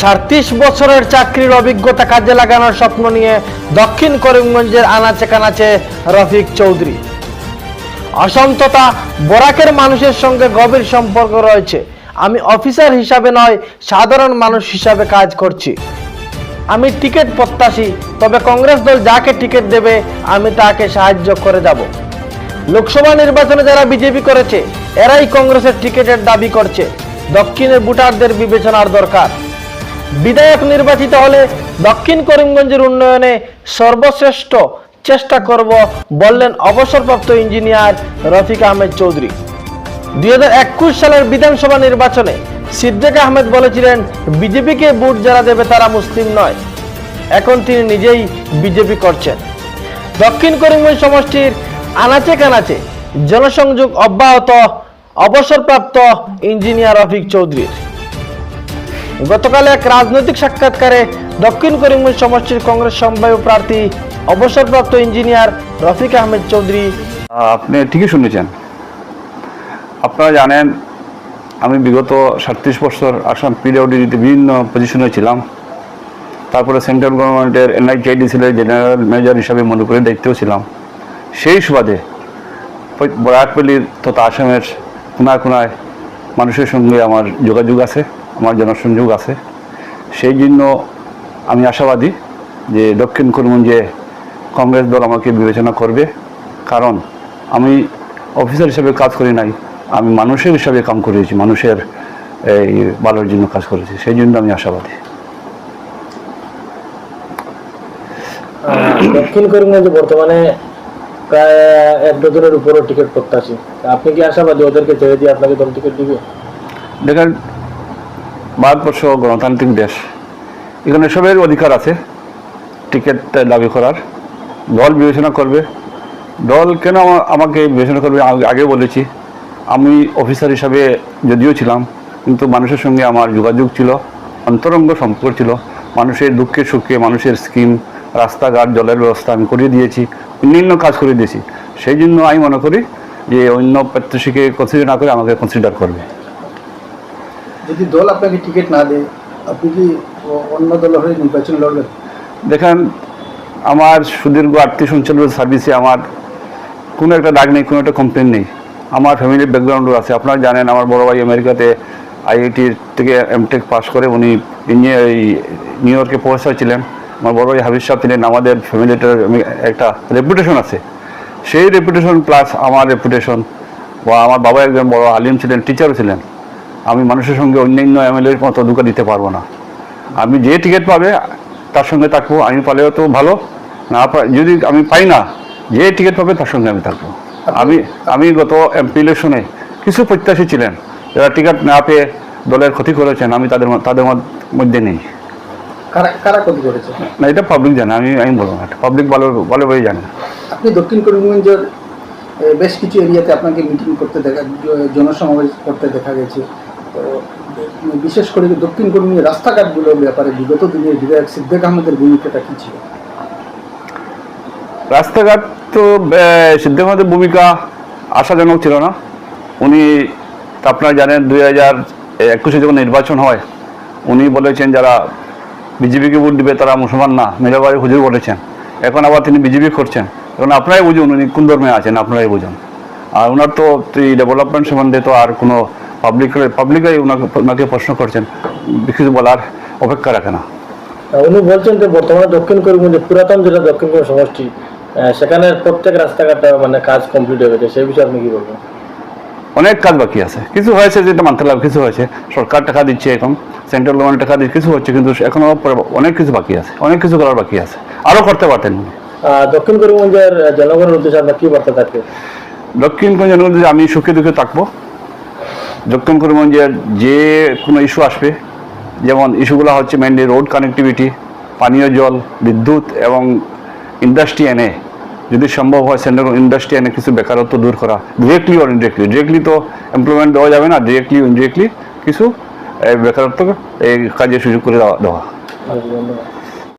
সাঁত্রিশ বছরের চাকরির অভিজ্ঞতা কাজে লাগানোর স্বপ্ন নিয়ে দক্ষিণ করিমগঞ্জের আনাচে কানাচে রফিক চৌধুরী। অসন্ততা বরাকের মানুষের সঙ্গে গভীর সম্পর্ক রয়েছে। আমি অফিসার হিসাবে নয়, সাধারণ মানুষ হিসাবে কাজ করছি। আমি টিকিট প্রত্যাশী, তবে কংগ্রেস দল যাকে টিকিট দেবে, আমি তাকে সাহায্য করে যাব। লোকসভা নির্বাচনে যারা বিজেপি করেছে, এরাই কংগ্রেসের টিকিটের দাবি করছে। দক্ষিণের ভোটারদের বিবেচনার দরকার। বিধায়ক নির্বাচিত হলে দক্ষিণ করিমগঞ্জের উন্নয়নে সর্বশ্রেষ্ঠ চেষ্টা করব বললেন অবসরপ্রাপ্ত ইঞ্জিনিয়ার রফিক আহমেদ চৌধুরী। দুই হাজার একুশ সালের বিধানসভা নির্বাচনে সিদ্দিক আহমেদ বলেছিলেন, বিজেপিকে ভোট যারা দেবে তারা মুসলিম নয়। এখন তিনি নিজেই বিজেপি করছেন। দক্ষিণ করিমগঞ্জ সমষ্টির আনাচে কানাচে জনসংযোগ অব্যাহত অবসরপ্রাপ্ত ইঞ্জিনিয়ার রফিক চৌধুরীর। গতকাল এক রাজনৈতিক সাক্ষাৎকারে দক্ষিণ করিমগঞ্জ সমষ্টির কংগ্রেস সম্ভাব্য প্রার্থী, অবসরপ্রাপ্ত ইঞ্জিনিয়ার রফিক আহমেদ চৌধুরী। আপনি ঠিকই শুনেছেন। আপনারা জানেন, আমি বিগত সাতত্রিশ বছর আসাম পিডব্লিউডিতে বিভিন্ন পজিশনে ছিলাম। তারপরে সেন্ট্রাল গভর্নমেন্টের এনআইটিআইডি ছিল জেনারেল ম্যানেজার হিসাবে মণিপুরের দায়িত্বেও ছিলাম। সেই সুবাদে বরাকপল্লির তথা আসামের কোনায় কোনায় মানুষের সঙ্গে আমার যোগাযোগ আছে। আমার জনসংযোগ আছে। সেই জন্য আমি আশাবাদী যে দক্ষিণ করিমগঞ্জে কংগ্রেস দল আমাকে বিবেচনা করবে। কারণ আমি অফিসার হিসেবে কাজ করি নাই আমি মানুষের হিসাবে কাম করেছি মানুষের এই ভালোর জন্য কাজ করেছি। সেই জন্য আমি আশাবাদী। দক্ষিণ করিমগঞ্জে বর্তমানে প্রায় এক ডজনের উপরও টিকিট প্রত্যাশী। আপনি কি আশাবাদী ওদেরকে ছেড়ে দিয়ে আপনাকে দল টিকিট দিবে? দেখেন ভারতবর্ষ গণতান্ত্রিক দেশ। এখানে সবের অধিকার আছে, টিকিট দাবি করার। দল বিবেচনা করবে। দল কেন আমাকে বিবেচনা করবে? আগে- বলেছি, আমি অফিসার হিসাবে যদিও ছিলাম, কিন্তু মানুষের সঙ্গে আমার যোগাযোগ ছিল, অন্তরঙ্গ সম্পর্ক ছিল। মানুষের দুঃখে সুখে, মানুষের স্কিম, রাস্তাঘাট, জলের ব্যবস্থা আমি করিয়ে দিয়েছি, অন্যান্য কাজ করে দিয়েছি। সেই জন্য আমি মনে করি যে অন্য প্রত্যাশীকে কনসিডার না করে আমাকে কনসিডার করবে। যদি দল আপনাকে টিকিট না দেয়, আপনি কি অন্য দলের হয়ে নির্বাচন লড়বেন? দেখেন, আমার সুদীর্ঘ আর্থিক সঞ্চালন সার্ভিসে আমার কোনো একটা দাগ নেই, কোনো একটা কমপ্লেন নেই। আমার ফ্যামিলির ব্যাকগ্রাউন্ডও আছে। আপনারা জানেন, আমার বড় ভাই আমেরিকাতে আইআইটির থেকে এমটেক পাস করে, উনি ইঞ্জিনিয়ার নিউ ইয়র্কে প্রফেসর ছিলেন। আমার বড় ভাই হাবিজ সাহেব ছিলেন, আমাদের ফ্যামিলিটার একটা রেপুটেশন আছে। সেই রেপুটেশন প্লাস আমার রেপুটেশন বা আমার বাবা একজন বড় আলিম ছিলেন টিচারও ছিলেন। আমি মানুষের সঙ্গে অন্যান্য এমএলএর মতো ধোকা দিতে পারব না। আমি যে টিকিট পাবে তার সঙ্গে থাকব। আমি পালেও তো ভালো। না যদি আমি পাই না যে টিকিট পাবে তার সঙ্গে আমি থাকব। আমি আমি গত এমপি ইলেকশনে কিছু প্রত্যাশী ছিলেন। যারা টিকিট না পেয়ে দলের ক্ষতি করেছেন আমি তাদের তাদের মধ্যে নেই। না এটা পাবলিক জানে আমি আমি বলব না। পাবলিক ভালো ভালোভাবেই জানে। আপনি দক্ষিণ করিমগঞ্জের বেশ কিছু এরিয়াতে আপনাকে মিটিং করতে দেখা জনসমাবেশ করতে দেখা গেছে। তো বিশেষ করে দক্ষিণ করিমগঞ্জের রাস্তাঘাটগুলোর ব্যাপারে বিগত দিনে বিধায়ক সিদ্দিক আহমেদের ভূমিকাটা কী ছিল? রাস্তাঘাট তো সিদ্ধান্তের ভূমিকা আশাজনক ছিল না। উনি, আপনারা জানেন, দুই হাজার একুশে যখন নির্বাচন হয়, উনি বলেছেন যারা বিজেপিকে ভোট দিবে তারা মুসলমান না মেজাবাড়ি হুজুর বলেছেন। এখন আবার তিনি বিজেপি করছেন। এখন আপনারাই বুঝুন উনি কোন ধর্মে আছেন, আপনারাই বুঝুন। আর ওনার তো ডেভেলপমেন্ট সম্বন্ধে তো আর কোনো পাবলিক পাবলিকাই ওনাকে ওনাকে প্রশ্ন করছেন। কিছু বলার অপেক্ষা রাখে না। উনি বলছেন যে বর্তমানে দক্ষিণ করিমগঞ্জে পুরাতন যেটা দক্ষিণ করিমগঞ্জ সমষ্টি সেখানে প্রত্যেক রাস্তাঘাট মানে কাজ কমপ্লিট হয়ে গেছে। সেই বিষয়ে আপনি কি বলবেন? অনেক কাজ বাকি আছে। কিছু হয়েছে যেটা মানতে লাভ কিছু হয়েছে। সরকার টাকা দিচ্ছে এখন সেন্ট্রাল গভর্নমেন্ট টাকা দিচ্ছে কিছু হচ্ছে কিন্তু এখনও অনেক কিছু বাকি আছে। অনেক কিছু করার বাকি আছে। আরও করতে পারতেন উনি। দক্ষিণ করিমগঞ্জের জনগণের উদ্দেশ্যে আপনার কি বার্তা থাকবে? দক্ষিণগঞ্জের মধ্যে আমি সুখে দুঃখে থাকব। দক্ষিণ করিমগঞ্জের যে কোনো ইস্যু আসবে, যেমন ইস্যুগুলো হচ্ছে মেনলি রোড কানেক্টিভিটি পানীয় জল, বিদ্যুৎ এবং ইন্ডাস্ট্রি এনে যদি সম্ভব হয় সেন্ট্রাল ইন্ডাস্ট্রি এনে কিছু বেকারত্ব দূর করা ডিরেক্টলি অর ইনডিরেক্টলি ডিরেক্টলি তো এমপ্লয়মেন্ট দেওয়া যাবে না ডিরেক্টলি ইনডিরেক্টলি কিছু বেকারত্ব এই কাজের সুযোগ করে দেওয়া দেওয়া।